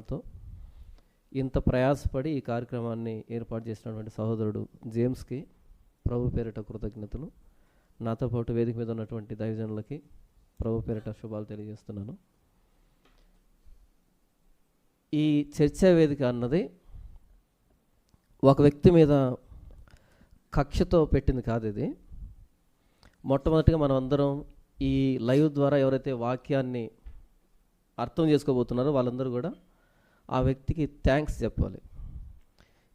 తో ఇంత ప్రయాసపడి ఈ కార్యక్రమాన్ని ఏర్పాటు చేసినటువంటి సహోదరుడు జేమ్స్కి ప్రభు పేరిట కృతజ్ఞతలు. నాతో పాటు వేదిక మీద ఉన్నటువంటి దైవజనులకి ప్రభు పేరిట శుభాలు తెలియజేస్తున్నాను. ఈ చర్చా వేదిక అన్నది ఒక వ్యక్తి మీద కక్షతో పెట్టింది కాదు ఇది. మొట్టమొదటిగా మనం అందరం ఈ లైవ్ ద్వారా ఎవరైతే వాక్యాన్ని అర్థం చేసుకోబోతున్నారో వాళ్ళందరూ కూడా ఆ వ్యక్తికి థ్యాంక్స్ చెప్పాలి.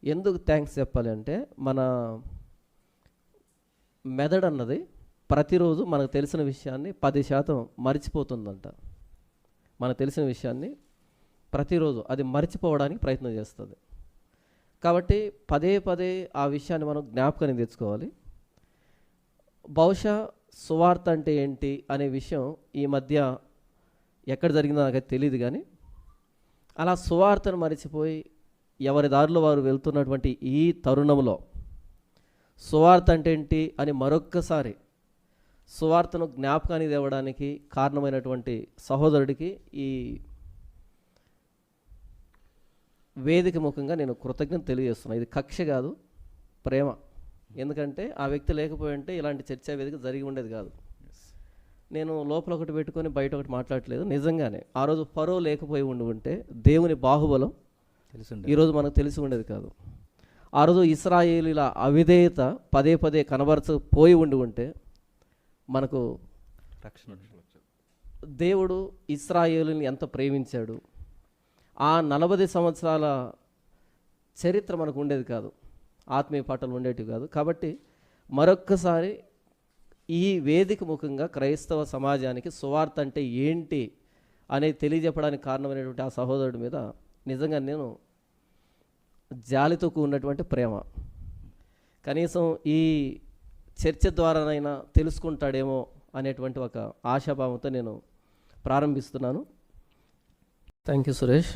ఎందుకు థ్యాంక్స్ చెప్పాలి అంటే మన మెదడు అన్నది ప్రతిరోజు మనకు తెలిసిన విషయాన్ని పది శాతం మర్చిపోతుందంట. మనకు తెలిసిన విషయాన్ని ప్రతిరోజు అది మర్చిపోవడానికి ప్రయత్నం చేస్తుంది. కాబట్టి పదే పదే ఆ విషయాన్ని మనం జ్ఞాపకాన్ని తెచ్చుకోవాలి. బహుశా సువార్త అంటే ఏంటి అనే విషయం ఈ మధ్య ఎక్కడ జరిగిందో నాకైతే తెలియదు కానీ అలా సువార్తను మరిచిపోయి ఎవరి దారిలో వారు వెళ్తున్నటువంటి ఈ తరుణంలో సువార్త అంటే ఏంటి అని మరొక్కసారి సువార్తను జ్ఞాపకానికి తేవడానికి కారణమైనటువంటి సహోదరుడికి ఈ వేదిక ముఖంగా నేను కృతజ్ఞత తెలియజేస్తున్నాను ఇది కక్ష కాదు ప్రేమ. ఎందుకంటే ఆ వ్యక్తి లేకపోయి ఉంటే ఇలాంటి చర్చా వేదిక జరిగి ఉండేది కాదు. నేను లోపల ఒకటి పెట్టుకొని బయట ఒకటి మాట్లాడట్లేదు. నిజంగానే ఆ రోజు పరో లేకపోయి ఉండి ఉంటే దేవుని బాహుబలం తెలుసుండే ఈరోజు మనకు తెలిసి ఉండేది కాదు. ఆ రోజు ఇస్రాయేలీల అవిధేయత పదే పదే కనబరచపోయి ఉండి ఉంటే మనకు రక్షణ దేవుడు ఇస్రాయేలుని ఎంత ప్రేమించాడు? ఆ నలభై సంవత్సరాల చరిత్ర మనకు ఉండేది కాదు. ఆత్మీయ పాటలు ఉండేటివి కాదు. కాబట్టి మరొక్కసారి ఈ వేదిక ముఖంగా క్రైస్తవ సమాజానికి సువార్త అంటే ఏంటి అనేది తెలియజెప్పడానికి కారణమైనటువంటి ఆ సహోదరుడి మీద నిజంగా నేను జాలితో కూడినటువంటి ప్రేమ. కనీసం ఈ చర్చ ద్వారానైనా తెలుసుకుంటాడేమో అనేటువంటి ఒక ఆశాభావంతో నేను ప్రారంభిస్తున్నాను. థ్యాంక్ యూ సురేష్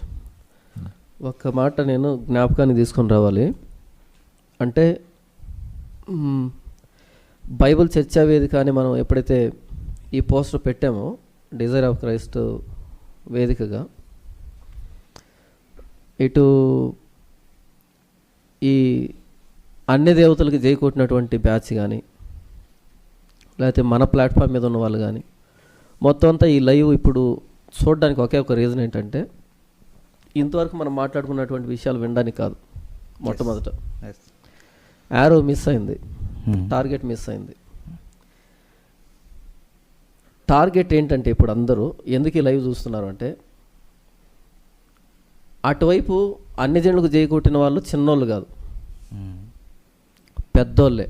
ఒక్క మాట నేను జ్ఞాపకాన్ని తీసుకొని రావాలి. అంటే బైబిల్ చర్చా వేదిక అని మనం ఎప్పుడైతే ఈ పోస్టర్ పెట్టామో డిజైర్ ఆఫ్ క్రైస్ట్ వేదికగా ఇటు ఈ అన్ని దేవతలకి జై కొట్టినటువంటి బ్యాచ్ కానీ లేకపోతే మన ప్లాట్ఫామ్ మీద ఉన్న వాళ్ళు కానీ మొత్తం అంతా ఈ లైవ్ ఇప్పుడు చూడడానికి ఒకే ఒక రీజన్ ఏంటంటే ఇంతవరకు మనం మాట్లాడుకున్నటువంటి విషయాలు వినడానికి కాదు మొట్టమొదట. యారో మిస్ అయింది. టార్గెట్ మిస్ అయింది. టార్గెట్ ఏంటంటే ఇప్పుడు అందరూ ఎందుకు ఈ లైవ్ చూస్తున్నారు అంటే అటువైపు అన్ని జనులకు చేయకొట్టిన వాళ్ళు చిన్నోళ్ళు కాదు. పెద్దోళ్ళే.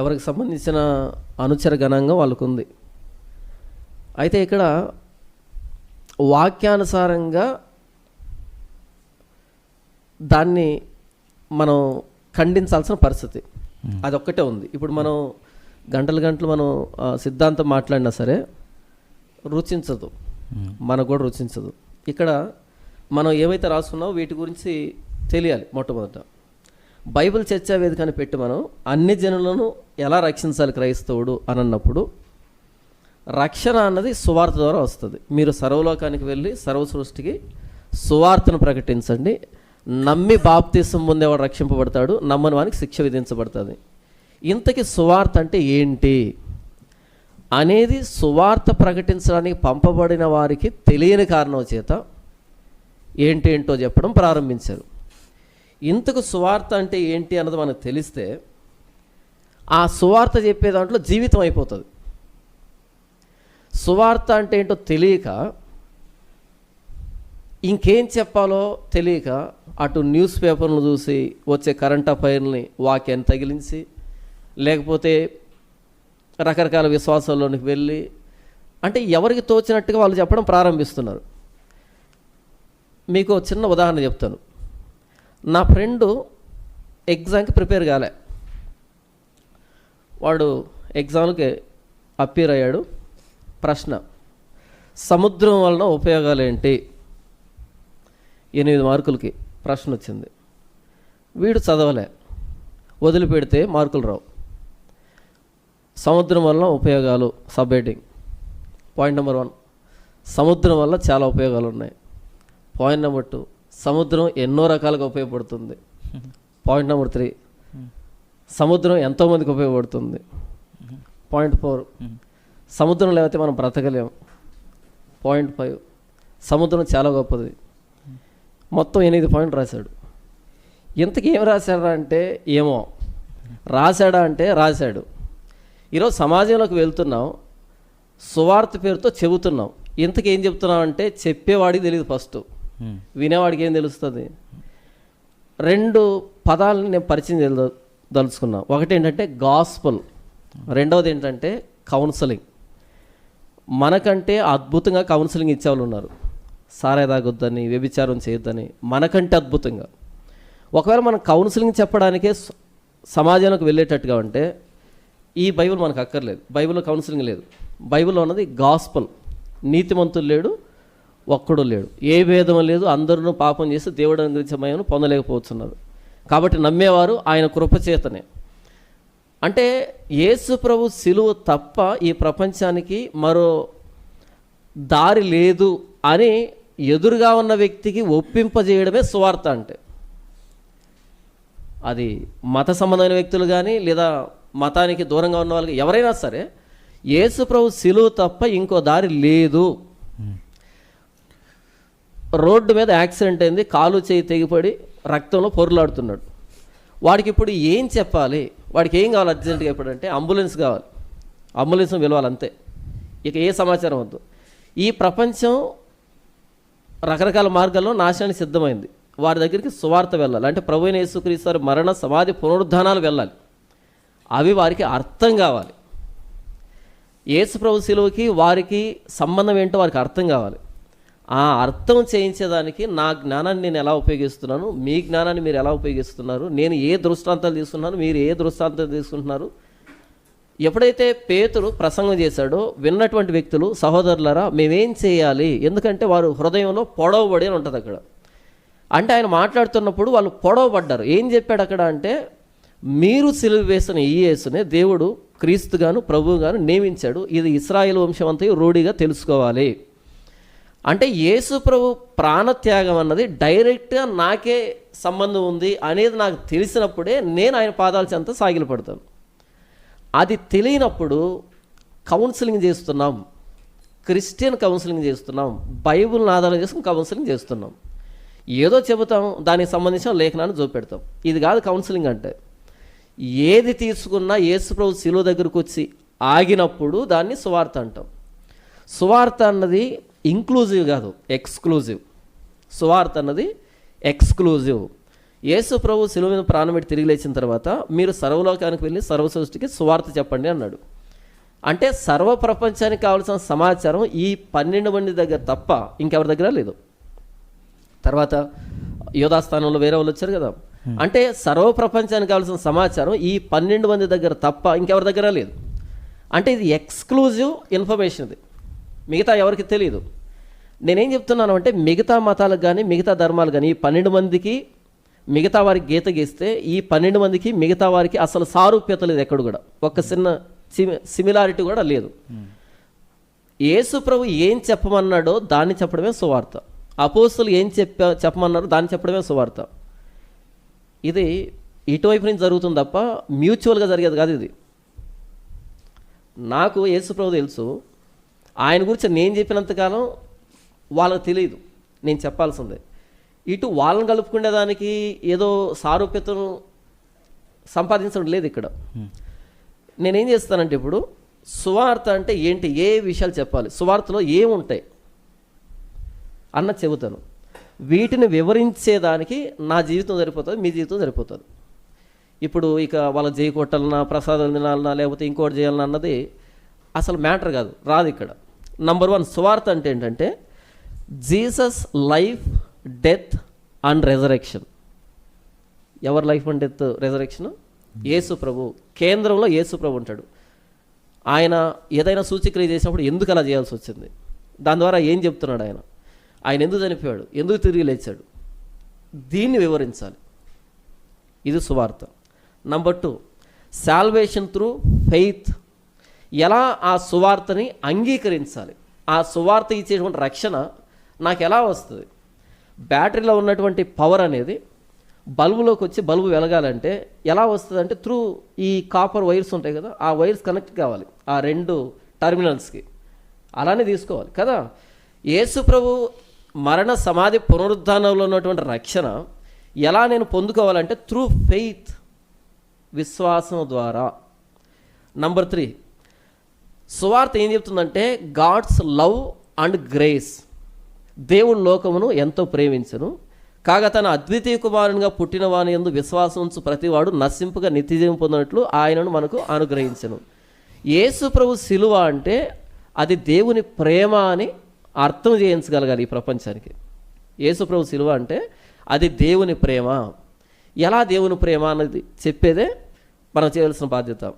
ఎవరికి సంబంధించిన అనుచర గణాంగం వాళ్ళకు ఉంది అయితే ఇక్కడ వాక్యానుసారంగా దాన్ని మనం ఖండించాల్సిన పరిస్థితి. అది ఒక్కటే ఉంది. ఇప్పుడు మనం గంటలు గంటలు మనం సిద్ధాంతం మాట్లాడినా సరే రుచించదు. మనకు కూడా రుచించదు. ఇక్కడ మనం ఏవైతే రాసుకున్నామో వీటి గురించి తెలియాలి మొట్టమొదట. బైబిల్ చర్చా వేదికని పెట్టి మనం అన్ని జనులను ఎలా రక్షించాలి క్రైస్తవుడు అని అన్నప్పుడు రక్షణ అన్నది సువార్త ద్వారా వస్తుంది. మీరు సర్వలోకానికి వెళ్ళి సర్వ సృష్టికి సువార్తను ప్రకటించండి. నమ్మి బాప్తీసం పొందేవాడు రక్షింపబడతాడు? నమ్మని వానికి శిక్ష విధించబడుతుంది. ఇంతకీ సువార్త అంటే ఏంటి? అనేది సువార్త ప్రకటించడానికి పంపబడిన వారికి తెలియని కారణం చేత ఏంటేంటో చెప్పడం ప్రారంభించారు. ఇంతకు సువార్త అంటే ఏంటి అన్నది మనకు తెలిస్తే ఆ సువార్త చెప్పే దాంట్లో జీవితం అయిపోతుంది. సువార్త అంటే ఏంటో తెలియక ఇంకేం చెప్పాలో తెలియక అటు న్యూస్ పేపర్లు చూసి వచ్చే కరెంట్ అఫైర్ని వాక్యాన్ని తగిలించి లేకపోతే రకరకాల విశ్వాసాల్లోనికి వెళ్ళి అంటే ఎవరికి తోచినట్టుగా వాళ్ళు చెప్పడం ప్రారంభిస్తున్నారు. మీకు చిన్న ఉదాహరణ చెప్తాను. నా ఫ్రెండు ఎగ్జామ్కి ప్రిపేర్ కాలే. వాడు ఎగ్జామ్కి అప్పీర్ అయ్యాడు. ప్రశ్న సముద్రం వలన ఉపయోగాలు ఏంటి ఎనిమిది మార్కులకి. ప్రశ్న వచ్చింది వీడు చదవలే. వదిలిపెడితే మార్కులు రావు. సముద్రం వల్ల ఉపయోగాలు సబ్ పాయింట్ నెంబర్ వన్. సముద్రం వల్ల చాలా ఉపయోగాలు ఉన్నాయి పాయింట్ నెంబర్ టూ. సముద్రం ఎన్నో రకాలుగా ఉపయోగపడుతుంది. Point number three. సముద్రం ఎంతోమందికి ఉపయోగపడుతుంది. Point four. సముద్రం లేకపోతే మనం బ్రతకలేము. Point five. సముద్రం చాలా గొప్పది. మొత్తం ఎనిమిది పాయింట్ రాశాడు. ఇంతకీ ఏం రాశాడా అంటే ఏమో. రాశాడా అంటే రాశాడు. ఈరోజు సమాజంలోకి వెళ్తున్నాం సువార్త పేరుతో చెబుతున్నాం. ఇంతకీ ఏం చెప్తున్నాం అంటే చెప్పేవాడికి తెలియదు ఫస్ట్. వినేవాడికి ఏం తెలుస్తుంది? రెండు పదాలని నేను పరిచయం చేయద- దలుచుకున్నా. ఒకటి ఏంటంటే గాస్పల్. రెండవది ఏంటంటే కౌన్సిలింగ్. మనకంటే అద్భుతంగా కౌన్సిలింగ్ ఇచ్చేవాళ్ళు ఉన్నారు. సారా తాగొద్దని వ్యభిచారం చేయొద్దని మనకంటే అద్భుతంగా. ఒకవేళ మనం కౌన్సిలింగ్ చెప్పడానికే సమాజానికి వెళ్ళేటట్టుగా ఉంటే ఈ బైబిల్ మనకు అక్కర్లేదు. బైబిల్లో కౌన్సిలింగ్ లేదు. బైబిల్లో ఉన్నది గాస్పల్. నీతిమంతులు లేడు ఒక్కడు లేడు. ఏ భేదం లేదు అందరూ పాపం చేసి దేవుడు అనుగ్రహించే పొందలేకపోతున్నారు. కాబట్టి నమ్మేవారు ఆయన కృపచేతనే అంటే యేసు ప్రభు సిలువ తప్ప ఈ ప్రపంచానికి మరో దారి లేదు అని ఎదురుగా ఉన్న వ్యక్తికి ఒప్పింపజేయడమే సువార్త అంటే. అది మత సంబంధమైన వ్యక్తులు కానీ లేదా మతానికి దూరంగా ఉన్న వాళ్ళకి ఎవరైనా సరే యేసు ప్రభు సిలువ తప్ప ఇంకో దారి లేదు. రోడ్డు మీద యాక్సిడెంట్ అయింది కాలు చేయి తెగిపడి రక్తంలో పొరులాడుతున్నాడు. వాడికి ఇప్పుడు ఏం చెప్పాలి? వాడికి ఏం కావాలి అర్జెంటుగా ఇప్పుడు అంటే అంబులెన్స్ కావాలి. అంబులెన్స్ పిలవాలి అంతే ఇక ఏ సమాచారం వద్దు. ఈ ప్రపంచం రకరకాల మార్గాల్లో నాశనానికి సిద్ధమైంది. వారి దగ్గరికి సువార్త వెళ్ళాలి. అంటే ప్రభు అయిన యేసుక్రీస్తు మరణ సమాధి పునరుద్ధానాలు వెళ్ళాలి. అవి వారికి అర్థం కావాలి. యేసు ప్రభు శిలువకి వారికి సంబంధం ఏంటో వారికి అర్థం కావాలి. ఆ అర్థం చేయించేదానికి నా జ్ఞానాన్ని నేను ఎలా ఉపయోగిస్తున్నాను? మీ జ్ఞానాన్ని మీరు ఎలా ఉపయోగిస్తున్నారు? నేను ఏ దృష్టాంతాలు తీసుకున్నాను? మీరు ఏ దృష్టాంతాలు తీసుకుంటున్నారు? ఎప్పుడైతే పేతురు ప్రసంగం చేశాడో విన్నటువంటి వ్యక్తులు సహోదరులరా మేమేం చేయాలి? ఎందుకంటే వారు హృదయంలో పొడవబడి అని ఉంటుంది అక్కడ. అంటే ఆయన మాట్లాడుతున్నప్పుడు వాళ్ళు పొడవబడ్డారు. ఏం చెప్పాడు అక్కడ అంటే మీరు సిలువ వేసిన ఈ యేసునే దేవుడు క్రీస్తుగాను ప్రభువుగాను నియమించాడు. ఇది ఇస్రాయేల్ వంశం అంతా రూఢిగా తెలుసుకోవాలి. అంటే యేసు ప్రభు ప్రాణత్యాగం అన్నది డైరెక్ట్గా నాకే సంబంధం ఉంది అనేది నాకు తెలిసినప్పుడే నేను ఆయన పాదాల చెంత సాగిలపడతాను. అది తెలియనప్పుడు కౌన్సిలింగ్ చేస్తున్నాం. క్రిస్టియన్ కౌన్సిలింగ్ చేస్తున్నాం. బైబుల్ని ఆధారం చేసుకుని కౌన్సిలింగ్ చేస్తున్నాం. ఏదో చెబుతాం. దానికి సంబంధించిన లేఖనాన్ని చూపెడతాం. ఇది కాదు కౌన్సిలింగ్ అంటే. ఏది తీసుకున్నా యేసుప్రభు శిలువ దగ్గరకు వచ్చి ఆగినప్పుడు దాన్ని సువార్త అంటాం. సువార్త అన్నది ఇంక్లూజివ్ కాదు ఎక్స్క్లూజివ్. సువార్త అన్నది ఎక్స్క్లూజివ్. యేసు ప్రభు శిలువ మీద ప్రాణం పెట్టి తిరిగి లేచిన తర్వాత మీరు సర్వలోకానికి వెళ్ళి సర్వ సృష్టికి సువార్త చెప్పండి అన్నాడు. అంటే సర్వ ప్రపంచానికి కావాల్సిన సమాచారం ఈ పన్నెండు మంది దగ్గర తప్ప ఇంకెవరి దగ్గర లేదు. తర్వాత యోధాస్థానంలో వేరే వాళ్ళు వచ్చారు కదా. అంటే సర్వ ప్రపంచానికి కావాల్సిన సమాచారం ఈ పన్నెండు మంది దగ్గర తప్ప ఇంకెవరి దగ్గర లేదు. అంటే ఇది ఎక్స్క్లూజివ్ ఇన్ఫర్మేషన్ ఇది. మిగతా ఎవరికి తెలియదు నేనేం చెప్తున్నాను అంటే మిగతా మతాలకు కానీ మిగతా ధర్మాలు కానీ ఈ పన్నెండు మందికి మిగతా వారికి గీత గీస్తే ఈ పన్నెండు మందికి మిగతా వారికి అసలు సారూప్యత లేదు ఎక్కడ కూడా. ఒక చిన్న సిమి సిమిలారిటీ కూడా లేదు. యేసు ప్రభు ఏం చెప్పమన్నాడో దాన్ని చెప్పడమే సువార్త. అపోస్తులు ఏం చెప్ప చెప్పమన్నారో దాన్ని చెప్పడమే సువార్త. ఇది ఇటువైపు నుంచి జరుగుతుంది తప్ప మ్యూచువల్గా జరిగేది కాదు ఇది. నాకు యేసు ప్రభు తెలుసు. ఆయన గురించి నేను చెప్పినంతకాలం వాళ్ళకి తెలియదు. నేను చెప్పాల్సిందే. ఇటు వాళ్ళని కలుపుకునేదానికి ఏదో సారూప్యతను సంపాదించడం లేదు ఇక్కడ. నేనేం చేస్తానంటే ఇప్పుడు సువార్త అంటే ఏంటి? ఏ విషయాలు చెప్పాలి? సువార్తలో ఏముంటాయి? అన్న చెబుతాను. వీటిని వివరించేదానికి నా జీవితం సరిపోతుంది మీ జీవితం సరిపోతుంది. ఇప్పుడు ఇక వాళ్ళ చేయి కొట్టాలన్నా ప్రసాదాలు తినాలన్నా లేకపోతే ఇంకోటి చేయాలన్నా అన్నది అసలు మ్యాటర్ కాదు. రాదు ఇక్కడ. నంబర్ వన్ సువార్త అంటే ఏంటంటే Jesus life death and resurrection. ఎవరి life and death resurrection? Yesu ప్రభు. కేంద్రంలో యేసు ప్రభు ఉంటాడు. ఆయన ఏదైనా సూచిక్రియ చేసినప్పుడు ఎందుకు అలా చేయాల్సి వచ్చింది? దాని ద్వారా ఏం చెప్తున్నాడు ఆయన? ఆయన ఎందుకు చనిపోయాడు? ఎందుకు తిరిగి లేచాడు? దీన్ని వివరించాలి. ఇది సువార్త. Number two salvation through faith ఎలా ఆ సువార్తని అంగీకరించాలి? ఆ సువార్త ఇచ్చేటువంటి రక్షణ నాకు ఎలా వస్తుంది? బ్యాటరీలో ఉన్నటువంటి పవర్ అనేది బల్బులోకి వచ్చి బల్బు వెలగాలంటే ఎలా వస్తుంది అంటే త్రూ ఈ కాపర్ వైర్స్ ఉంటాయి కదా ఆ వైర్స్ కనెక్ట్ కావాలి ఆ రెండు టర్మినల్స్కి. అలానే తీసుకోవాలి కదా. యేసు ప్రభు మరణ సమాధి పునరుద్ధానంలో ఉన్నటువంటి రక్షణ ఎలా నేను పొందుకోవాలంటే త్రూ ఫెయిత్ విశ్వాసం ద్వారా. నంబర్ త్రీ సువార్త ఏం చెప్తుందంటే గాడ్స్ లవ్ అండ్ గ్రేస్. దేవుడు లోకమును ఎంతో ప్రేమించను. కాగా తన అద్వితీయ కుమారునిగా పుట్టిన వాని ఎందు విశ్వాసంచు ప్రతివాడు నశింపుగా నిత్యజీవం పొందినట్లు ఆయనను మనకు అనుగ్రహించను. యేసు ప్రభు శిలువ అంటే అది దేవుని ప్రేమ అని అర్థం చేయించగలగాలి ఈ ప్రపంచానికి. యేసు ప్రభు శిలువ అంటే అది దేవుని ప్రేమ. ఎలా దేవుని ప్రేమ అన్నది చెప్పేదే మనం చేయవలసిన బాధ్యత.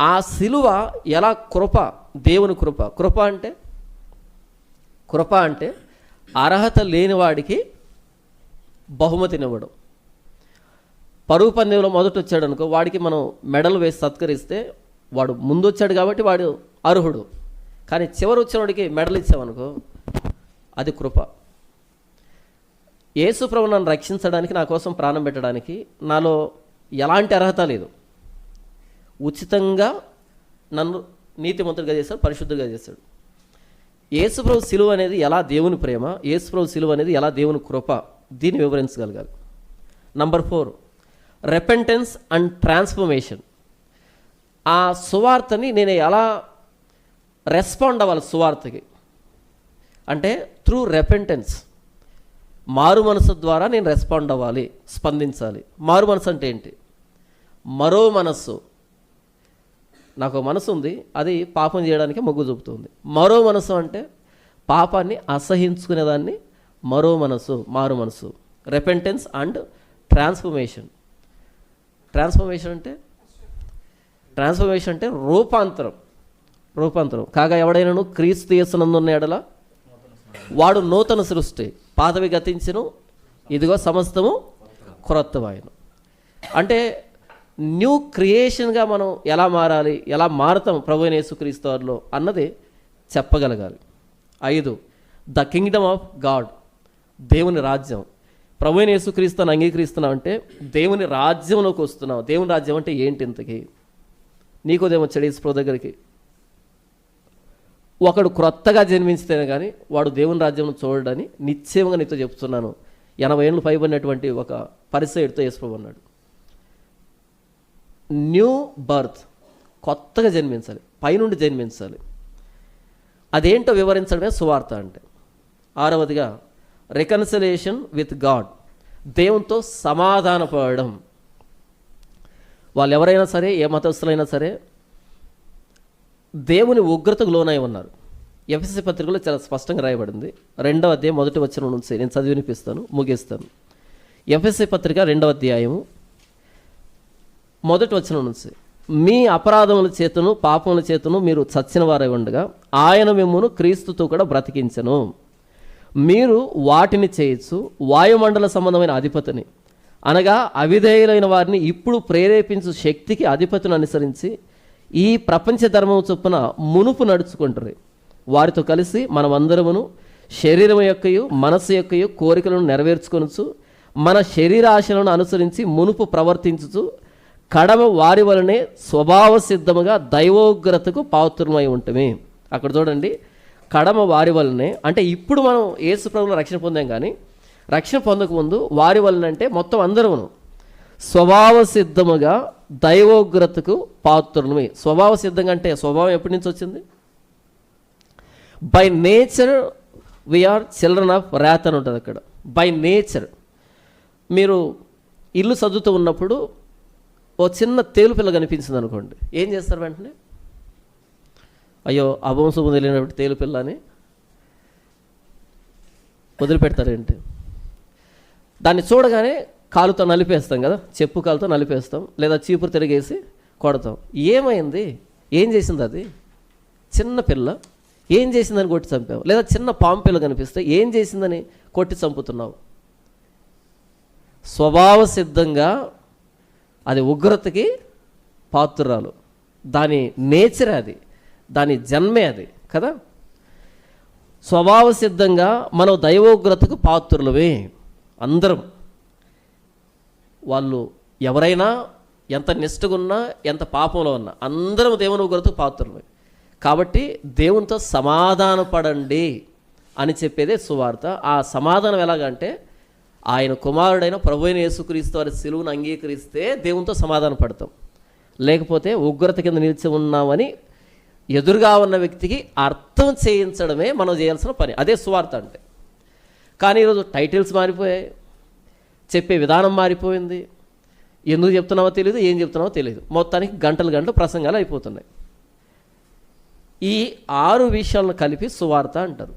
ఆ శిలువ ఎలా కృప దేవుని కృప. కృప అంటే? కృప అంటే అర్హత లేనివాడికి బహుమతినివ్వడం పరుగు పందెంలో మొదట వచ్చాడు అనుకో వాడికి మనం మెడల్ వేసి సత్కరిస్తే వాడు ముందు వచ్చాడు కాబట్టి వాడు అర్హుడు. కానీ చివరి వచ్చినవాడికి మెడల్ ఇచ్చామనుకో అది కృప. ఏసుప్రభు నన్ను రక్షించడానికి నా కోసం ప్రాణం పెట్టడానికి నాలో ఎలాంటి అర్హత లేదు. ఉచితంగా నన్ను నీతిమంతుడిగా చేశాడు పరిశుద్ధుడిగా చేశాడు. యేసుప్రభు సిలువ అనేది ఎలా దేవుని ప్రేమ? యేసుప్రభు సిలువ అనేది ఎలా దేవుని కృప? దీన్ని వివరించగలగాలి. Number four repentance and transformation ఆ సువార్తని నేను ఎలా రెస్పాండ్ అవ్వాలి సువార్తకి? అంటే త్రూ రెపెంటెన్స్ మారు మనసు ద్వారా నేను రెస్పాండ్ అవ్వాలి స్పందించాలి. మారు మనసు అంటే ఏంటి? మరో మనస్సు నాకు ఒక మనసు ఉంది అది పాపం చేయడానికి మొగ్గు చూపుతుంది. మరో మనసు అంటే పాపాన్ని అసహించుకునేదాన్ని మరో మనసు మారు మనసు. రెపెంటెన్స్ అండ్ ట్రాన్స్ఫర్మేషన్ ట్రాన్స్ఫర్మేషన్ అంటే? ట్రాన్స్ఫర్మేషన్ అంటే రూపాంతరం. రూపాంతరం. కాగా ఎవడైనాను క్రీస్తు చేస్తున్నందున్న ఎడల వాడు నూతన సృష్టి. పాతవి గతించను ఇదిగో సమస్తము క్రొత్తవాయను అంటే న్యూ క్రియేషన్గా మనం ఎలా మారాలి ఎలా మారుతాం ప్రభు యేసుక్రీస్తువారిలో అన్నది చెప్పగలగాలి. ఐదు ద కింగ్డమ్ ఆఫ్ గాడ్ దేవుని రాజ్యం. ప్రభు యేసుక్రీస్తుని అంగీకరిస్తున్నావు అంటే దేవుని రాజ్యంలోకి వస్తున్నావు. దేవుని రాజ్యం అంటే ఏంటి ఇంతకి? నీకోదేమో చెడీస్ ప్రభు దగ్గరికి. ఒకడు క్రొత్తగా జన్మించితేనే కానీ వాడు దేవుని రాజ్యం చూడడని నిశ్చయంగా నీతో చెప్తున్నాను. ఎనభై ఏళ్ళు పైబడినటువంటి ఒక పరిసయుడితో యేసుప్రభు అన్నాడు. న్యూ బర్త్ కొత్తగా జన్మించాలి పైనుండి జన్మించాలి. అదేంటో వివరించడమే సువార్త అంటే. ఆరవదిగా రికన్సలేషన్ విత్ గాడ్ దేవునితో సమాధానపడడం వాళ్ళు ఎవరైనా సరే ఏ మతస్థులైనా సరే దేవుని ఉగ్రతకు లోనై ఉన్నారు. ఎఫ్ఎస్సి పత్రికలో చాలా స్పష్టంగా రాయబడింది. రెండవ అధ్యాయం మొదటి వచ్చిన నుంచి నేను చదివినిపిస్తాను ముగిస్తాను. ఎఫ్ఎస్సి పత్రిక రెండవ అధ్యాయము మొదటి వచనం నుంచి. మీ అపరాధముల చేతను పాపముల చేతను మీరు చచ్చిన వారై ఉండగా ఆయన మిమ్మును క్రీస్తుతో కూడా బ్రతికించను. మీరు వాటిని చేయొచ్చు వాయుమండల సంబంధమైన అధిపతిని. అనగా అవిధేయులైన వారిని ఇప్పుడు ప్రేరేపించు శక్తికి అధిపతిని అనుసరించి ఈ ప్రపంచ ధర్మం చొప్పున మునుపు నడుచుకుంటారు. వారితో కలిసి మనమందరమును శరీరం యొక్కయు మనస్సు యొక్కయు కోరికలను నెరవేర్చుకొనచ్చు మన శరీరాశలను అనుసరించి మునుపు ప్రవర్తించుచు కడమ వారి వలనే స్వభావ సిద్ధముగా దైవోగ్రతకు పాత్రమై ఉంటుంది అక్కడ చూడండి కడమ వారి వలనే అంటే ఇప్పుడు మనం యేసు ప్రభువులో రక్షణ పొందాం కానీ రక్షణ పొందకముందు వారి వలన అంటే మొత్తం అందరమును. స్వభావ సిద్ధముగా దైవోగ్రతకు పాత్రులమే. స్వభావ సిద్ధంగా అంటే స్వభావం ఎప్పటి నుంచి వచ్చింది? By nature we are children of wrath అని ఉంటుంది అక్కడ. బై నేచర్ మీరు ఇల్లు చదువుతూ ఉన్నప్పుడు ఓ చిన్న తేలు పిల్ల కనిపించింది అనుకోండి. ఏం చేస్తారు వెంటనే? అయ్యో అభంశుభం తెలియనప్పుడు తేలు పిల్ల అని వదిలిపెడతారేంటి? దాన్ని చూడగానే కాలుతో నలిపేస్తాం కదా చెప్పు కాలుతో నలిపేస్తాం లేదా చీపురు తిరిగేసి కొడతాం. ఏమైంది? ఏం చేసింది అది? చిన్న పిల్ల. ఏం చేసిందని కొట్టి చంపావు? లేదా చిన్న పాము పిల్ల కనిపిస్తే ఏం చేసిందని కొట్టి చంపుతున్నావు? స్వభావ సిద్ధంగా అది ఉగ్రతకి పాత్రురాలు. దాని నేచర్ అది. దాని జన్మే అది కదా? స్వభావ సిద్ధంగా మనం దైవోగ్రతకు పాత్రులమే అందరం. వాళ్ళు ఎవరైనా ఎంత నిష్ఠగా ఎంత పాపంలో ఉన్నా అందరం దేవుని ఉగ్రతకు పాత్రులమే. కాబట్టి దేవునితో సమాధానపడండి అని చెప్పేదే సువార్త. ఆ సమాధానం ఎలాగంటే ఆయన కుమారుడైన ప్రభు అయిన యేసుక్రీస్తు వారి సిలువును అంగీకరిస్తే దేవునితో సమాధాన పడతాం. లేకపోతే ఉగ్రత కింద నిలిచి ఉన్నామని ఎదురుగా ఉన్న వ్యక్తికి అర్థం చేయించడమే మనం చేయాల్సిన పని. అదే సువార్త అంటే. కానీ ఈరోజు టైటిల్స్ మారిపోయాయి. చెప్పే విధానం మారిపోయింది. ఎందుకు చెప్తున్నావో తెలియదు ఏం చెప్తున్నావో తెలియదు మొత్తానికి గంటలు గంటలు ప్రసంగాలు అయిపోతున్నాయి. ఈ ఆరు విషయాలను కలిపి సువార్త అంటారు.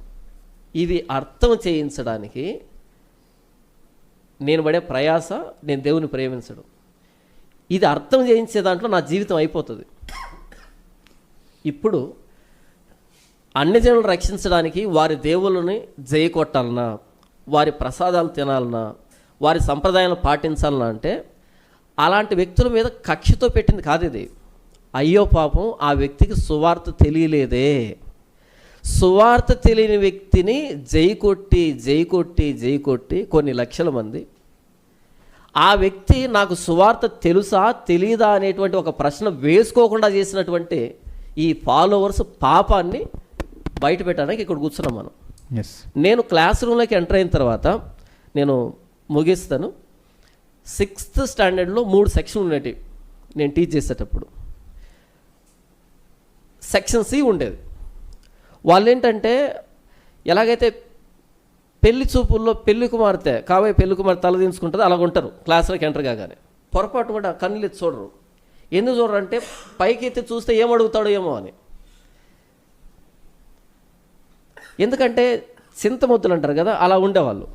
ఇవి అర్థం చేయించడానికి నేను పడే ప్రయాస నేను దేవుని ప్రేమించడం. ఇది అర్థం చేయించే దాంట్లో నా జీవితం అయిపోతుంది. ఇప్పుడు అన్ని జనులు రక్షించడానికి వారి దేవుళ్ళని జయకొట్టాలన్నా వారి ప్రసాదాలు తినాలన్నా వారి సంప్రదాయాలను పాటించాలన్నా అంటే అలాంటి వ్యక్తుల మీద కక్షతో పెట్టింది కాదు ఇది. అయ్యో పాపం ఆ వ్యక్తికి సువార్త తెలియలేదే. సువార్త తెలియని వ్యక్తిని జై కొట్టి జై కొట్టి జై కొట్టి కొన్ని లక్షల మంది ఆ వ్యక్తి నాకు సువార్త తెలుసా తెలీదా అనేటువంటి ఒక ప్రశ్న వేసుకోకుండా చేసినటువంటి ఈ ఫాలోవర్స్ పాపాన్ని బయట పెట్టడానికి ఇక్కడ కూర్చున్నాం మనం. ఎస్ నేను క్లాస్ రూమ్లోకి ఎంటర్ అయిన తర్వాత నేను ముగిస్తాను. సిక్స్త్ స్టాండర్డ్లో మూడు సెక్షన్లు ఉండేవి నేను టీచ్ చేసేటప్పుడు. సెక్షన్ సి ఉండేది. వాళ్ళు ఏంటంటే ఎలాగైతే పెళ్ళి చూపుల్లో పెళ్ళి కుమార్తె కాబోయే పెళ్ళి కుమార్తె తలదించుకుంటుంది అలాగ ఉంటారు. క్లాసులకు ఎంటర్ కాగానే. పొరపాటు కూడా కళ్ళు ఎత్తి చూడరు. ఎందుకు చూడరు అంటే పైకి ఎత్తి చూస్తే ఏం అడుగుతాడో ఏమో అని. ఎందుకంటే చింతమొద్దులు అంటారు కదా అలా ఉండేవాళ్ళు.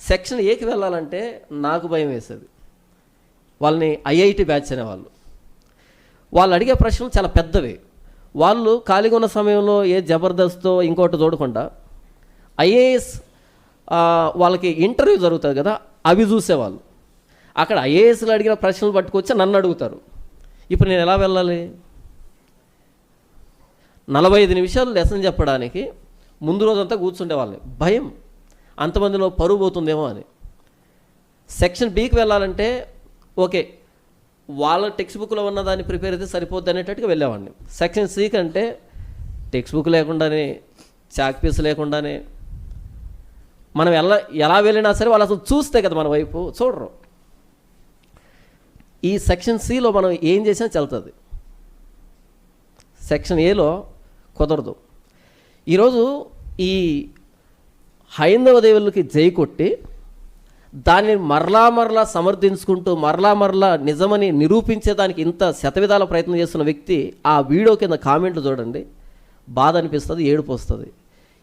సెక్షన్ ఏకి వెళ్ళాలంటే నాకు భయం వేసేది. వాళ్ళని ఐఐటి బ్యాచ్ అనేవాళ్ళు. వాళ్ళు అడిగే ప్రశ్నలు చాలా పెద్దవి. వాళ్ళు ఖాళీగా ఉన్న సమయంలో ఏ జబర్దస్తో ఇంకోటి చూడకుండా ఐఏఎస్ వాళ్ళకి ఇంటర్వ్యూ జరుగుతుంది కదా అవి చూసేవాళ్ళు. అక్కడ ఐఏఎస్లు అడిగిన ప్రశ్నలు పట్టుకొచ్చి నన్ను అడుగుతారు. ఇప్పుడు నేను ఎలా వెళ్ళాలి? నలభై ఐదు నిమిషాలు లెసన్ చెప్పడానికి ముందు రోజంతా కూర్చుండే వాళ్ళని భయం. అంతమందిలో పరువు పోతుందేమో అని. సెక్షన్ బీకి వెళ్ళాలంటే ఓకే వాళ్ళ టెక్స్ట్ బుక్లో ఉన్న దాన్ని ప్రిపేర్ అయితే సరిపోద్ది అనేటట్టుగా వెళ్ళేవాడిని. సెక్షన్ సి కంటే టెక్స్ట్ బుక్ లేకుండానే చాక్ పీస్ లేకుండానే మనం ఎలా ఎలా వెళ్ళినా సరే వాళ్ళు అసలు చూస్తే కదా మన వైపు చూడరు. ఈ సెక్షన్ సిలో మనం ఏం చేసినా చెల్తుంది సెక్షన్ ఏలో కుదరదు. ఈరోజు ఈ హైందవ దేవుళ్ళకి జై కొట్టి దాన్ని మరలా మరలా సమర్థించుకుంటూ మరలా మరలా నిజమని నిరూపించేదానికి ఇంత శతవిధాల ప్రయత్నం చేస్తున్న వ్యక్తి ఆ వీడియో కింద కామెంట్లు చూడండి. బాధ అనిపిస్తుంది ఏడుపు వస్తుంది.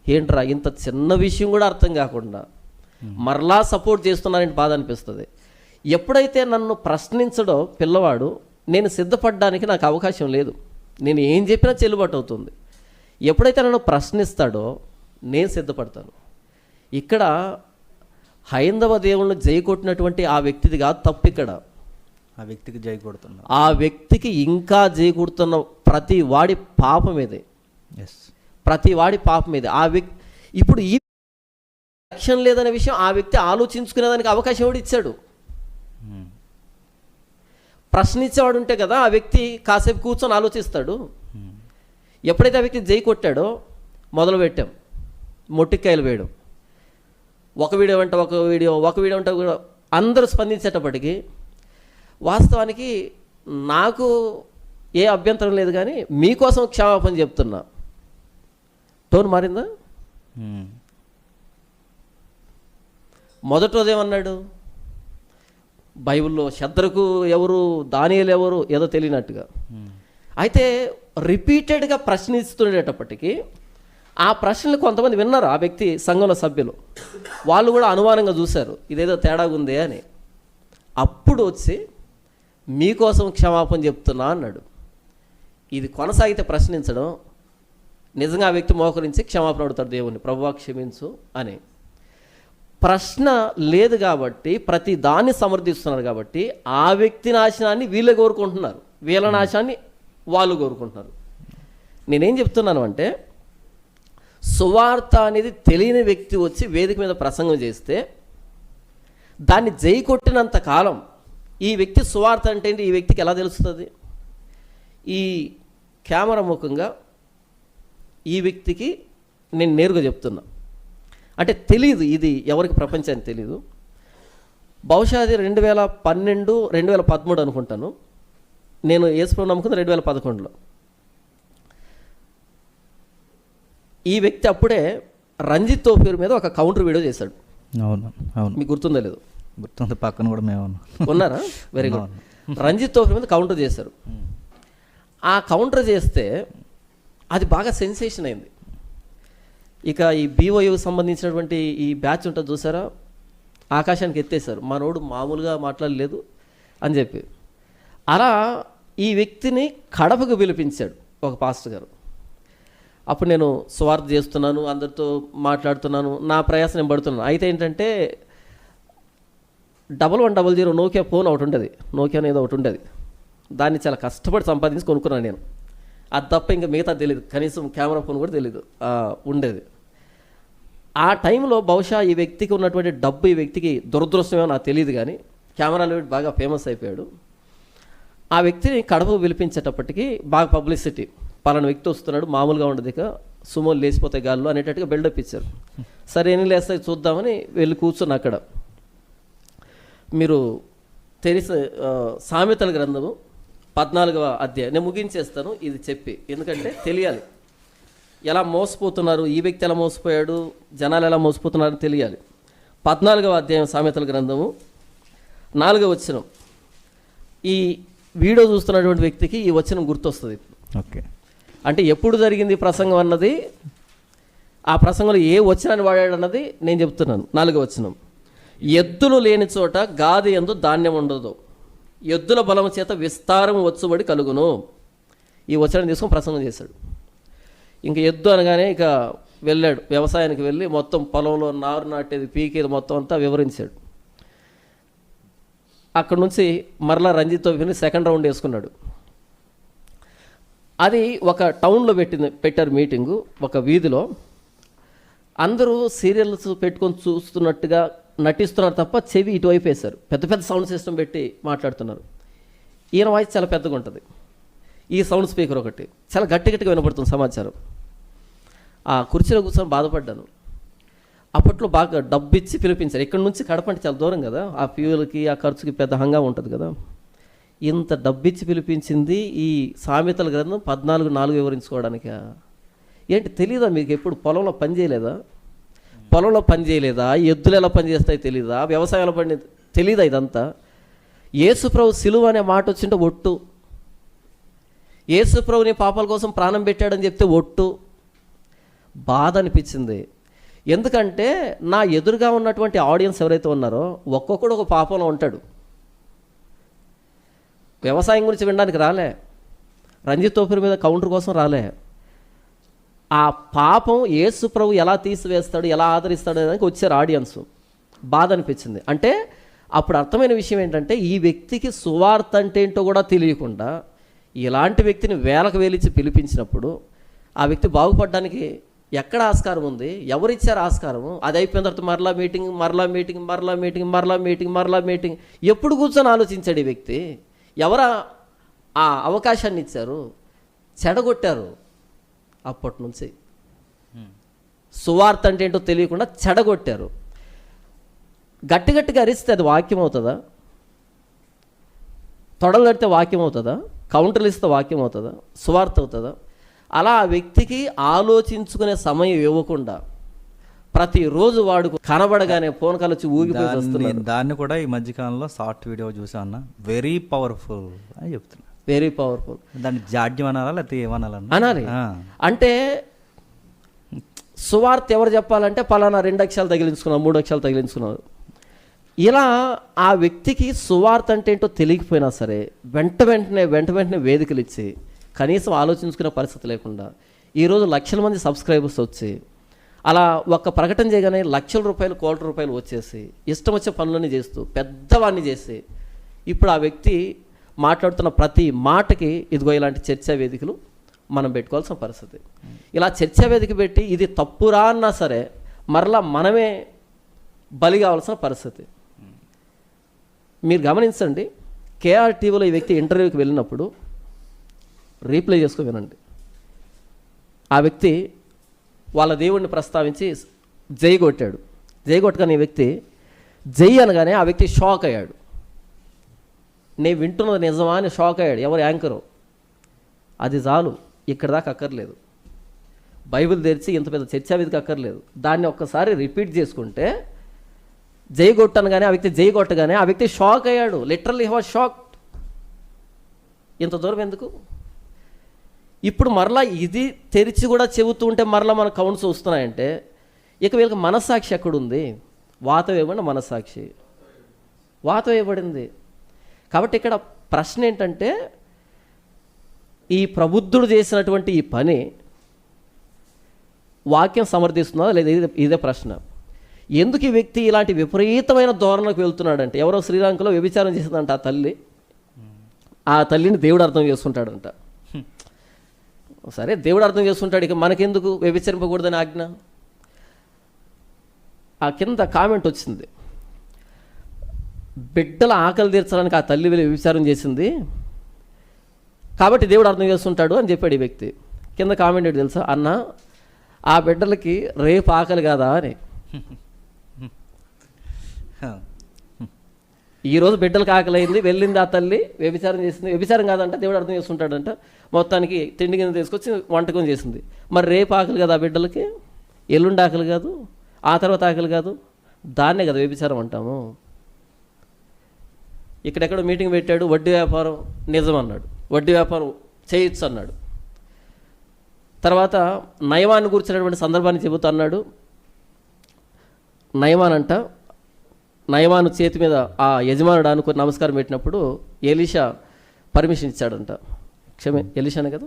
ఏంట్రా ఇంత చిన్న విషయం కూడా అర్థం కాకుండా మరలా సపోర్ట్ చేస్తున్నారని బాధ అనిపిస్తుంది. ఎప్పుడైతే నన్ను ప్రశ్నించడో పిల్లవాడు నేను సిద్ధపడడానికి నాకు అవకాశం లేదు. నేను ఏం చెప్పినా చెల్లుబాటు అవుతుంది. ఎప్పుడైతే నన్ను ప్రశ్నిస్తాడో నేను సిద్ధపడతాను. ఇక్కడ హైందవ దేవుళ్ళని జై కొట్టినటువంటి ఆ వ్యక్తిది కాదు తప్పు ఇక్కడ. ఆ వ్యక్తికి జై కొడుతున్నా. ఆ వ్యక్తికి ఇంకా జై కొడుతున్న ప్రతి వాడి పాపం ఇది. ఎస్ ప్రతి వాడి పాపం ఇది ఆ వ్యక్తి ఇప్పుడు ఈ లక్ష్యం లేదనే విషయం ఆ వ్యక్తి ఆలోచించుకునేదానికి అవకాశం కూడా ఇచ్చాడు? ప్రశ్నించేవాడు ఉంటే కదా ఆ వ్యక్తి కాసేపు కూర్చొని ఆలోచిస్తాడు. ఎప్పుడైతే ఆ వ్యక్తి జై కొట్టాడో మొదలు పెట్టాం. మొట్టికాయలు వేయడం. ఒక వీడియో వెంట ఒక వీడియో ఒక వీడియో వెంట వీడియో అందరూ స్పందించేటప్పటికి వాస్తవానికి నాకు ఏ అభ్యంతరం లేదు కానీ మీకోసం క్షమాపణ చెప్తున్నా. టోన్ మారిందా? మొదటి రోజు ఏమన్నాడు బైబిల్లో శత్రుకు ఎవరు దానియలు ఎవరు ఏదో తెలియనట్టుగా. అయితే రిపీటెడ్గా ప్రశ్నిస్తుండేటప్పటికీ ఆ ప్రశ్నలు కొంతమంది విన్నారు ఆ వ్యక్తి సంఘంలో సభ్యులు. వాళ్ళు కూడా అనుమానంగా చూశారు ఇదేదో తేడాగా ఉంది అని. అప్పుడు వచ్చి మీకోసం క్షమాపణ చెప్తున్నా అన్నాడు. ఇది కొనసాగితే ప్రశ్నించడం నిజంగా ఆ వ్యక్తి మోకరించి క్షమాపణ అడుగుతాడు దేవుణ్ణి. ప్రభువా క్షమించు అని. ప్రశ్న లేదు కాబట్టి ప్రతి దాన్ని సమర్థిస్తున్నారు కాబట్టి ఆ వ్యక్తి నాశనాన్ని వీళ్ళే కోరుకుంటున్నారు. వీళ్ళ నాశనాన్ని వాళ్ళు కోరుకుంటున్నారు. నేనేం చెప్తున్నాను అంటే సువార్త అనేది తెలియని వ్యక్తి వచ్చి వేదిక మీద ప్రసంగం చేస్తే దాన్ని జై కొట్టినంత కాలం ఈ వ్యక్తి సువార్త అంటే ఏంటి? ఈ వ్యక్తికి ఎలా తెలుస్తుంది? ఈ కెమెరా ముఖంగా ఈ వ్యక్తికి నేను నేరుగా చెప్తున్నా. అంటే తెలియదు ఇది ఎవరికి ప్రపంచానికి తెలియదు బహుశా అది రెండు వేల పన్నెండు రెండు వేల పదమూడు అనుకుంటాను. నేను యేసుప్రభు నమ్ముకుంది రెండు వేల పదకొండులో. ఈ వ్యక్తి అప్పుడే రంజిత్ తోఫీర్ మీద ఒక కౌంటర్ వీడియో చేశాడు. అవును అవును. మీకు గుర్తుందో లేదు? గుర్తుంది పక్కన కూడా మేము ఉన్నాం. ఉన్నారా? Very good. రంజిత్ తోఫీర్ మీద కౌంటర్ చేశారు. ఆ కౌంటర్ చేస్తే అది బాగా సెన్సేషన్ అయింది. ఇక ఈ బీఓయూకి సంబంధించినటువంటి ఈ బ్యాచ్ ఉంటుంది చూసారా? ఆకాశానికి ఎత్తేసారు మనోడు మామూలుగా మాట్లాడలేదు అని చెప్పి. అలా ఈ వ్యక్తిని కడపకు పిలిపించాడు ఒక పాస్టర్ గారు. అప్పుడు నేను స్వార్థ చేస్తున్నాను అందరితో మాట్లాడుతున్నాను నా ప్రయాసం నేను పడుతున్నాను. అయితే ఏంటంటే double one double zero Nokia phone ఒకటి ఉండేది. నోకియా అనేది ఒకటి ఉండేది. దాన్ని చాలా కష్టపడి సంపాదించి కొనుక్కున్నాను నేను. అది తప్ప ఇంకా మిగతా తెలియదు కనీసం కెమెరా ఫోన్ కూడా తెలియదు ఉండేది. ఆ టైంలో బహుశా ఈ వ్యక్తికి ఉన్నటువంటి డబ్బు ఈ వ్యక్తికి దురదృష్టమేమో నాకు తెలియదు కానీ కెమెరాలో బాగా ఫేమస్ అయిపోయాడు. ఆ వ్యక్తిని కడపకు పిలిపించేటప్పటికి బాగా పబ్లిసిటీ. పలానా వ్యక్తి వస్తున్నాడు మామూలుగా ఉండదు ఇక. సుమోలు లేచిపోతే గాల్లో అనేటట్టుగా బిల్డప్ ఇచ్చారు. సరే ఏం లేస్తాయి చూద్దామని వెళ్ళి కూర్చొని అక్కడ. మీరు తెలిసిన సామెతల గ్రంథము పద్నాలుగవ అధ్యాయం. నేను ముగించేస్తాను ఇది చెప్పి. ఎందుకంటే తెలియాలి. ఎలా మోసపోతున్నారు ఈ వ్యక్తి ఎలా మోసపోయాడు జనాలు ఎలా మోసపోతున్నారని తెలియాలి. పద్నాలుగవ అధ్యాయం సామెతల గ్రంథము నాలుగవ వచనం. ఈ వీడియో చూస్తున్నటువంటి వ్యక్తికి ఈ వచనం గుర్తొస్తుంది. ఓకే. అంటే ఎప్పుడు జరిగింది ప్రసంగం అన్నది? ఆ ప్రసంగంలో ఏ వచనాన్ని వాడాడు అన్నది నేను చెప్తున్నాను. నాలుగో వచనం. ఎద్దులు లేని చోట గాది ఎందు ధాన్యం ఉండదు. ఎద్దుల బలము చేత విస్తారం వచ్చుబడి కలుగును. ఈ వచనం తీసుకొని ప్రసంగం చేశాడు. ఇంక ఎద్దు అనగానే ఇక వెళ్ళాడు. వ్యవసాయానికి వెళ్ళి మొత్తం పొలంలో నారు నాటేది పీకేది మొత్తం అంతా వివరించాడు. అక్కడ నుంచి మరలా రంజిత్తో వెళ్ళి సెకండ్ రౌండ్ వేసుకున్నాడు. అది ఒక టౌన్లో పెట్టింది పెట్టారు మీటింగు ఒక వీధిలో. అందరూ సీరియల్స్ పెట్టుకొని చూస్తున్నట్టుగా నటిస్తున్నారు తప్ప చెవి ఇటువైపు వేశారు. పెద్ద పెద్ద సౌండ్ సిస్టమ్ పెట్టి మాట్లాడుతున్నారు. ఈయన వాయిస్ చాలా పెద్దగా ఉంటుంది. ఈ సౌండ్ స్పీకర్ ఒకటి. చాలా గట్టి గట్టిగా వినపడుతుంది సమాచారం. ఆ కుర్చీలో కూర్చొని బాధపడ్డాను. అప్పట్లో బాగా డబ్బు ఇచ్చి పిలిపించారు. ఇక్కడ నుంచి కడప అంటే చాలా దూరం కదా. ఆ ఫ్యూయల్కి ఆ ఖర్చుకి పెద్ద హంగా ఉంటుంది కదా. ఇంత డబ్బిచ్చి పిలిపించింది ఈ సామెతల గ్రంథం పద్నాలుగు నాలుగు వివరించుకోవడానికి. ఏంటి తెలియదా మీకు ఎప్పుడు పొలంలో పని చేయలేదా? పొలంలో పని చేయలేదా? ఎద్దులు ఎలా పనిచేస్తాయి తెలియదా వ్యవసాయం వ్యవసాయంలో పని తెలీదా ఇదంతా? యేసుప్రభు సిలువ అనే మాట వచ్చింటే ఒట్టు. యేసుప్రభు నీ పాపాల కోసం ప్రాణం పెట్టాడని చెప్తే ఒట్టు. బాధ అనిపించింది. ఎందుకంటే నా ఎదురుగా ఉన్నటువంటి ఆడియన్స్ ఎవరైతే ఉన్నారో ఒక్కొక్కడు ఒక పాపంలో ఉంటాడు. వ్యవసాయం గురించి వినడానికి రాలే. రంజిత్ తోపురి మీద కౌంటర్ కోసం రాలే. ఆ పాపం యేసు ప్రభు ఎలా తీసివేస్తాడు ఎలా ఆదరిస్తాడు అనేది వచ్చారు ఆడియన్స్. బాధ అనిపించింది. అంటే అప్పుడు అర్థమైన విషయం ఏంటంటే ఈ వ్యక్తికి సువార్త అంటే ఏంటో కూడా తెలియకుండా ఇలాంటి వ్యక్తిని వేలకు వేలిచ్చి పిలిపించినప్పుడు ఆ వ్యక్తి బాగుపడడానికి ఎక్కడ ఆస్కారం ఉంది? ఎవరిచ్చారు ఆస్కారము? అది అయిపోయిన తర్వాత మరలా మీటింగ్ మరలా మీటింగ్ మరలా మీటింగ్ మరలా మీటింగ్ మరలా మీటింగ్. ఎప్పుడు కూర్చొని ఆలోచించాడు ఈ వ్యక్తి? ఎవరా ఆ అవకాశాన్ని ఇచ్చారు? చెడగొట్టారు? అప్పటి నుంచి సువార్త అంటే ఏంటో తెలియకుండా చెడగొట్టారు. గట్టి గట్టిగా అరిస్తే అది వాక్యం అవుతుందా తొడలు కడితే వాక్యం అవుతుందా కౌంటర్లు ఇస్తే వాక్యం అవుతుందా సువార్త అవుతుందా? అలా ఆ వ్యక్తికి ఆలోచించుకునే సమయం ఇవ్వకుండా ప్రతిరోజు వాడు కనబడగానే ఫోన్ కాల్ వచ్చి ఊగిపోయి దాన్ని కూడా ఈ మధ్యకాలంలో షార్ట్ వీడియో చూసా అన్న. వెరీ పవర్ఫుల్ అని చెప్తున్నా. వెరీ పవర్ఫుల్ దాన్ని జాడ్యం అనాలా లేకపోతే ఏమనాలన్నా? అనాలి. అంటే సువార్త ఎవరు చెప్పాలంటే పలానా రెండు అక్షరాలు తగిలించుకున్నాం మూడు అక్షరాలు తగిలించుకున్నారు ఇలా ఆ వ్యక్తికి సువార్త అంటే ఏంటో తెలియకపోయినా సరే వెంట వెంటనే వెంట వెంటనే వేదికలు ఇచ్చి కనీసం ఆలోచించుకునే పరిస్థితి లేకుండా ఈరోజు లక్షల మంది సబ్స్క్రైబర్స్ వచ్చి అలా ఒక్క ప్రకటన చేయగానే లక్షల రూపాయలు కోట్ల రూపాయలు వచ్చేసి ఇష్టం వచ్చే పనులన్నీ చేస్తూ పెద్దవాడిని చేసి ఇప్పుడు ఆ వ్యక్తి మాట్లాడుతున్న ప్రతి మాటకి ఇదిగో ఇలాంటి చర్చా వేదికలు మనం పెట్టుకోవాల్సిన పరిస్థితి. ఇలా చర్చా వేదిక పెట్టి ఇది తప్పురా అన్నా సరే మరలా మనమే బలి కావాల్సిన పరిస్థితి. మీరు గమనించండి కేఆర్ టీవీలో ఈ వ్యక్తి ఇంటర్వ్యూకి వెళ్ళినప్పుడు రీప్లే చేసుకో వినండి. ఆ వ్యక్తి వాళ్ళ దేవుడిని ప్రస్తావించి జై కొట్టాడు. జై కొట్టగానే ఈ వ్యక్తి జై అనగానే ఆ వ్యక్తి షాక్ అయ్యాడు. నేను వింటున్నది నిజమా అని షాక్ అయ్యాడు. ఎవరు? యాంకరు. అది చాలు. ఇక్కడ దాకా అక్కర్లేదు. బైబిల్ తెరిచి ఇంత పెద్ద చర్చా వేదిక అక్కర్లేదు. దాన్ని ఒక్కసారి రిపీట్ చేసుకుంటే జై కొట్టనగానే ఆ వ్యక్తి జై కొట్టగానే ఆ వ్యక్తి షాక్ అయ్యాడు. లిటరల్లీ వాజ్ షాక్ ఇంత దూరం ఎందుకు? ఇప్పుడు మరలా ఇది తెరిచి కూడా చెబుతూ ఉంటే మరలా మన కౌంట్స్ వస్తున్నాయంటే ఇక వీళ్ళకి మనస్సాక్షి ఎక్కడుంది? వాత వేయబడిన మనస్సాక్షి. వాత వేయబడింది కాబట్టి ఇక్కడ ప్రశ్న ఏంటంటే ఈ ప్రబుద్ధుడు చేసినటువంటి ఈ పని వాక్యం సమర్థిస్తుందా? లేదా ఇదే ఇదే ప్రశ్న. ఎందుకు ఈ వ్యక్తి ఇలాంటి విపరీతమైన ధోరణకు వెళ్తున్నాడంటే? ఎవరో శ్రీలంకలో వ్యభిచారం చేసిందంట ఆ తల్లి. ఆ తల్లిని దేవుడు అర్థం చేసుకుంటాడంట. సరే దేవుడు అర్థం చేసుకుంటాడు. ఇక మనకెందుకు వ్యభిచరింపకూడదని ఆజ్ఞ? ఆ కింద కామెంట్ వచ్చింది. బిడ్డల ఆకలి తీర్చడానికి ఆ తల్లి వెళ్ళి వ్యభిచారం చేసింది. కాబట్టి దేవుడు అర్థం చేసుకుంటాడు అని చెప్పాడు ఈ వ్యక్తి. కింద కామెంట్ ఏంటి తెలుసా? అన్న ఆ బిడ్డలకి రేపు ఆకలి కాదా అని. ఈ రోజు బిడ్డలకు ఆకలి అయింది వెళ్ళింది ఆ తల్లి వ్యభిచారం చేసింది. వ్యభిచారం కాదంట దేవుడు అర్థం చేసుకుంటాడంట. మొత్తానికి తిండి కింద తీసుకొచ్చి వంటకం చేసింది. మరి రేపు ఆకలి కదా ఆ బిడ్డలకి? ఎల్లుండి ఆకలి కాదు ఆ తర్వాత ఆకలి కాదు. దాన్నే కదా వ్యభిచారం అంటాము. ఇక్కడెక్కడ మీటింగ్ పెట్టాడు వడ్డీ వ్యాపారం నిజం అన్నాడు. వడ్డీ వ్యాపారం చేయొచ్చు అన్నాడు. తర్వాత నయమాన్ని కూర్చున్నటువంటి సందర్భాన్ని చెబుతూ అన్నాడు. నయమాన్ అంట నయమాను చేతి మీద ఆ యజమానుడు అనుకుని నమస్కారం పెట్టినప్పుడు ఏలీషా పర్మిషన్ ఇచ్చాడంట. క్షమే ఎలీషానే కదా?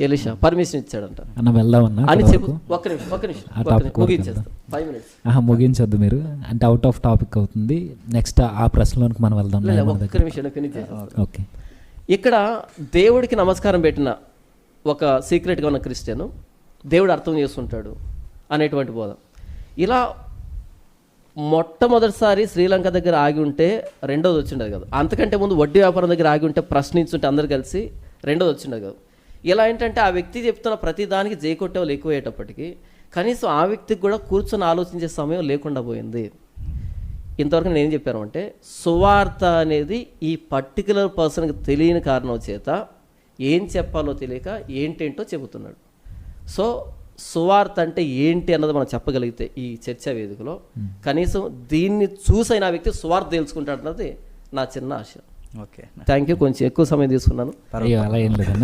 ఎలీషా. పర్మిషన్ ఇచ్చాడంట. అన్న వెళ్దామన్నా అని చెప్పు? ఒక్క నిమిషం ఒక్క నిమిషం ముగించేస్తాం. ఫైవ్ మినిట్స్ ఆహా ముగించొద్దు మీరు. అంటే అవుట్ ఆఫ్ టాపిక్ అవుతుంది. నెక్స్ట్ ఆ ప్రశ్నలోనికి మనం వెళ్దాం ఒక్క నిమిషం ఫినిష్ ఓకే. ఇక్కడ దేవుడికి నమస్కారం పెట్టిన ఒక సీక్రెట్గా ఉన్న క్రిస్టియన్ దేవుడు అర్థం చేసుకుంటాడు అనేటువంటి బోధ. ఇలా మొట్టమొదటిసారి శ్రీలంక దగ్గర ఆగి ఉంటే రెండోది వచ్చిండదు కదా. అంతకంటే ముందు వడ్డీ వ్యాపారం దగ్గర ఆగి ఉంటే ప్రశ్నించుంటే అందరు కలిసి రెండోది వచ్చిండదు కదా. ఇలా ఏంటంటే ఆ వ్యక్తి చెప్తున్న ప్రతి దానికి జై కొట్టేవాళ్ళు ఎక్కువయ్యేటప్పటికి కనీసం ఆ వ్యక్తికి కూడా కూర్చొని ఆలోచించే సమయం లేకుండా పోయింది. ఇంతవరకు నేను ఏం చెప్పాను అంటే సువార్త అనేది ఈ పర్టికులర్ పర్సన్కి తెలియని కారణం చేత ఏం చెప్పాలో తెలియక ఏంటేంటో చెబుతున్నాడు. సో సువార్త అంటే ఏంటి అన్నది మనం చెప్పగలిగితే ఈ చర్చా వేదికలో కనీసం దీన్ని చూసైన ఆ వ్యక్తి సువార్త తెలుసుకుంటాడన్నది నా చిన్న ఆశ. ఓకే. థ్యాంక్ యూ కొంచెం ఎక్కువ సమయం తీసుకున్నాను. అలా ఏం లేదన్న.